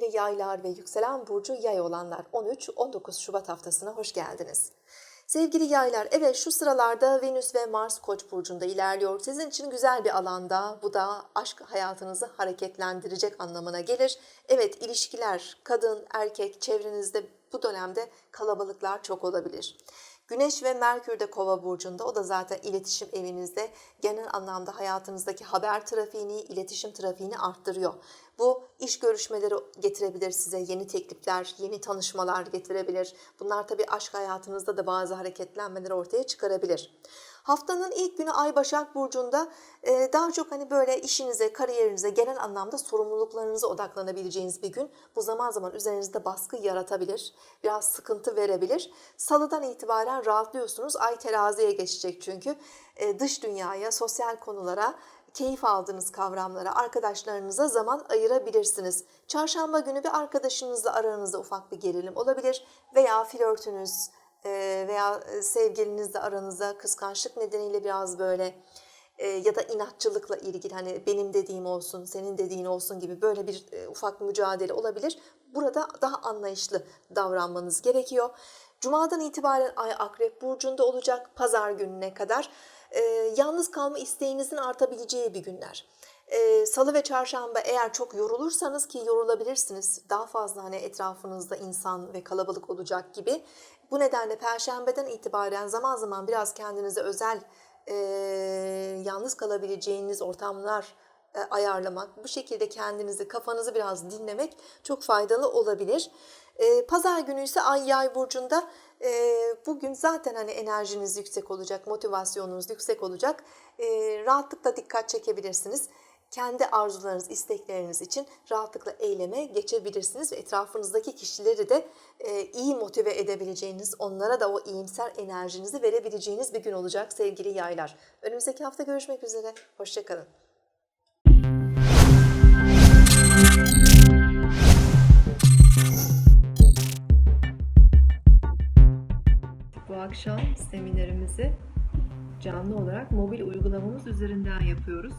yaylar ve yükselen burcu yay olanlar 13-19 Şubat haftasına hoş geldiniz. Sevgili yaylar, evet şu sıralarda Venüs ve Mars Koç burcunda ilerliyor. Sizin için güzel bir alanda. Bu da aşk hayatınızı hareketlendirecek anlamına gelir. Evet, ilişkiler, kadın, erkek, çevrenizde bu dönemde kalabalıklar çok olabilir. Güneş ve Merkür de Kova burcunda. O da zaten iletişim evinizde genel anlamda hayatınızdaki haber trafiğini, iletişim trafiğini arttırıyor. Bu iş görüşmeleri getirebilir size, yeni teklifler, yeni tanışmalar getirebilir. Bunlar tabii aşk hayatınızda da bazı hareketlenmeler ortaya çıkarabilir. Haftanın ilk günü Ay Başak Burcu'nda e, daha çok hani böyle işinize, kariyerinize, genel anlamda sorumluluklarınıza odaklanabileceğiniz bir gün. Bu zaman zaman üzerinizde baskı yaratabilir, biraz sıkıntı verebilir. Salıdan itibaren rahatlıyorsunuz. Ay teraziye geçecek çünkü. E, dış dünyaya, sosyal konulara, keyif aldığınız kavramlara, arkadaşlarınıza zaman ayırabilirsiniz. Çarşamba günü bir arkadaşınızla aranızda ufak bir gerilim olabilir veya flörtünüz, veya sevgilinizle aranızda kıskançlık nedeniyle biraz böyle ya da inatçılıkla ilgili hani benim dediğim olsun, senin dediğin olsun gibi böyle bir ufak mücadele olabilir. Burada daha anlayışlı davranmanız gerekiyor. Cuma'dan itibaren Ay Akrep Burcu'nda olacak pazar gününe kadar yalnız kalma isteğinizin artabileceği bir günler. Salı ve çarşamba eğer çok yorulursanız ki yorulabilirsiniz. Daha fazla hani etrafınızda insan ve kalabalık olacak gibi. Bu nedenle perşembeden itibaren zaman zaman biraz kendinize özel e, yalnız kalabileceğiniz ortamlar e, ayarlamak, bu şekilde kendinizi, kafanızı biraz dinlemek çok faydalı olabilir. E, Pazar günü ise Ay Yay burcunda e, bugün zaten hani enerjiniz yüksek olacak, motivasyonunuz yüksek olacak. E, rahatlıkla dikkat çekebilirsiniz kendi arzularınız, istekleriniz için rahatlıkla eyleme geçebilirsiniz ve etrafınızdaki kişileri de e, iyi motive edebileceğiniz, onlara da o iyimser enerjinizi verebileceğiniz bir gün olacak sevgili yaylar. Önümüzdeki hafta görüşmek üzere, hoşçakalın. Bu akşam seminerimizi canlı olarak mobil uygulamamız üzerinden yapıyoruz.